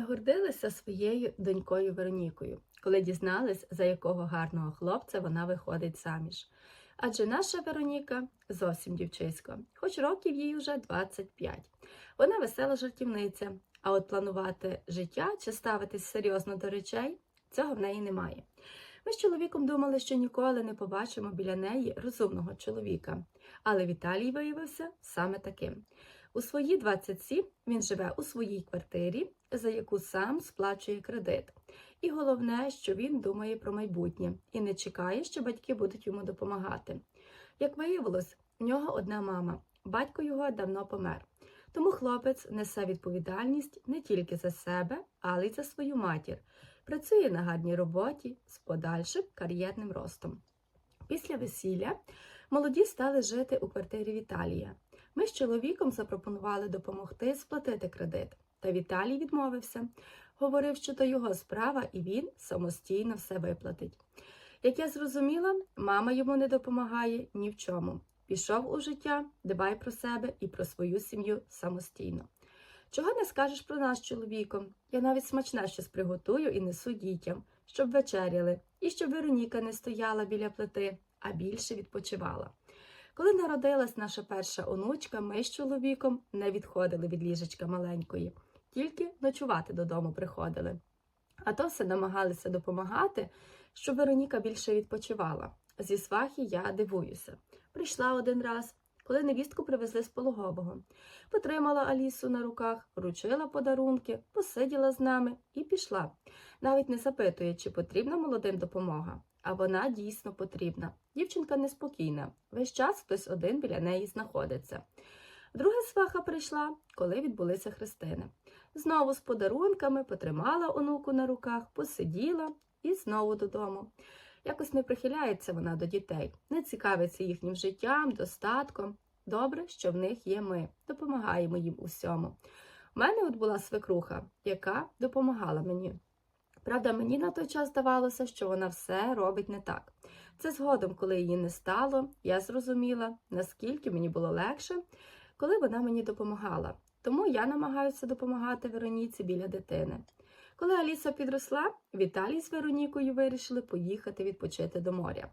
Ви гордилися своєю донькою Веронікою, коли дізнались, за якого гарного хлопця вона виходить заміж. Адже наша Вероніка зовсім дівчисько, хоч років їй уже 25. Вона весела жартівниця, а от планувати життя чи ставитись серйозно до речей цього в неї немає. Ми з чоловіком думали, що ніколи не побачимо біля неї розумного чоловіка, але Віталій виявився саме таким. У свої 27 він живе у своїй квартирі, за яку сам сплачує кредит. І головне, що він думає про майбутнє і не чекає, що батьки будуть йому допомагати. Як виявилось, в нього одна мама, батько його давно помер. Тому хлопець несе відповідальність не тільки за себе, але й за свою матір. Працює на гарній роботі з подальшим кар'єрним ростом. Після весілля молоді стали жити у квартирі Віталія. Ми з чоловіком запропонували допомогти сплатити кредит, та Віталій відмовився. Говорив, що то його справа і він самостійно все виплатить. Як я зрозуміла, мама йому не допомагає ні в чому. Пішов у життя, дбай про себе і про свою сім'ю самостійно. Чого не скажеш про нас чоловіком? Я навіть смачне щось приготую і несу дітям, щоб вечеряли, і щоб Вероніка не стояла біля плити, а більше відпочивала. Коли народилась наша перша онучка, ми з чоловіком не відходили від ліжечка маленької, тільки ночувати додому приходили. А то все намагалися допомагати, щоб Вероніка більше відпочивала. Зі свахи я дивуюся. Прийшла один раз, коли невістку привезли з пологового. Потримала Алісу на руках, вручила подарунки, посиділа з нами і пішла. Навіть не запитує, чи потрібна молодим допомога. А вона дійсно потрібна. Дівчинка неспокійна. Весь час хтось один біля неї знаходиться. Друга сваха прийшла, коли відбулися хрестини. Знову з подарунками потримала онуку на руках, посиділа і знову додому. Якось не прихиляється вона до дітей, не цікавиться їхнім життям, достатком. Добре, що в них є ми, допомагаємо їм усьому. У мене от була свекруха, яка допомагала мені. Правда, мені на той час здавалося, що вона все робить не так. Це згодом, коли її не стало, я зрозуміла, наскільки мені було легше, коли вона мені допомагала. Тому я намагаюся допомагати Вероніці біля дитини. Коли Аліса підросла, Віталій з Веронікою вирішили поїхати відпочити до моря.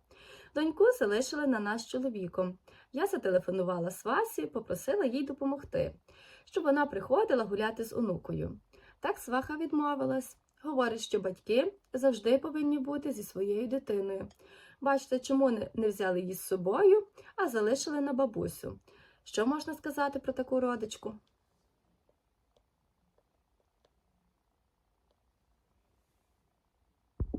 Доньку залишили на нас з чоловіком. Я зателефонувала Свасі, попросила їй допомогти, щоб вона приходила гуляти з онукою. Так сваха відмовилась. Говорить, що батьки завжди повинні бути зі своєю дитиною. Бачите, чому не не взяли її з собою, а залишили на бабусю. Що можна сказати про таку родичку?